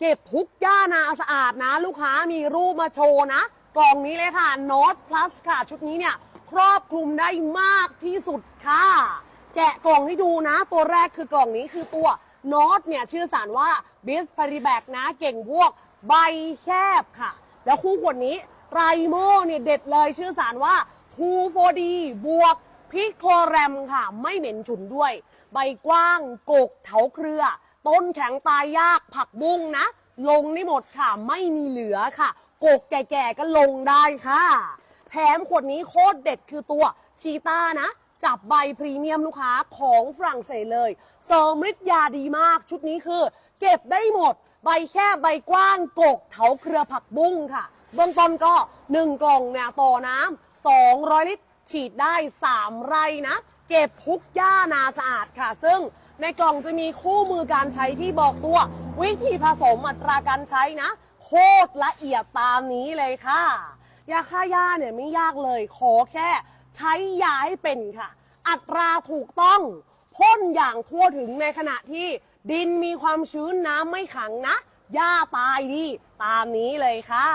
เก็บทุกย่านาสะอาดนะ ลูกค้ามีรูปมาโชว์นะ กล่องนี้เลยค่ะ Not Plus ค่ะ ชุดนี้เนี่ย ครอบคลุมได้มากที่สุดค่ะ แกะกล่องให้ดูนะ ตัวแรกคือกล่องนี้คือตัว Not เนี่ย ชื่อสารว่า b i s p a r i b a c นะ เก่งพวกใบแคบค่ะ แล้วคู่ขวดนี้ไรโมเนี่ย เด็ดเลยชื่อสารว่า 2,4D บวกพิโคลแรมค่ะ ไม่เหม็นฉุนด้วย ใบกว้างกกเถาเครือ ต้นแข็งตายยากผักบุ้งนะ ลงได้หมดค่ะ ไม่มีเหลือค่ะ กกแก่ๆก็ลงได้ค่ะ แถมขวดนี้โคตรเด็ดคือตัวชีต้านะ จับใบพรีเมียมลูกค้าของฝรั่งเศสเลยเสริมฤทธิ์ยาดีมากชุดนี้คือ เก็บได้หมด ใบแค่ใบกว้างกกเถาเครือผักบุ้งค่ะ เบื้องต้นก็ 1 กล่องเนี่ยต่อน้ำ200 ลิตร ฉีดได้ 3 ไร่นะ เก็บทุกหญ้านาสะอาดค่ะ ซึ่ง ในกล่องจะมีคู่มือการใช้ที่บอกตัว วิธีผสมอัตราการใช้นะ โคตรละเอียดตามนี้เลยค่ะ ยาฆ่าหญ้าเนี่ยไม่ยากเลย ขอแค่ใช้ยาให้เป็นค่ะ อัตราถูกต้องพ่นอย่างทั่วถึงในขณะที่ดินมีความชื้นน้ำไม่ขังนะหญ้าตายดี ตามนี้เลยค่ะ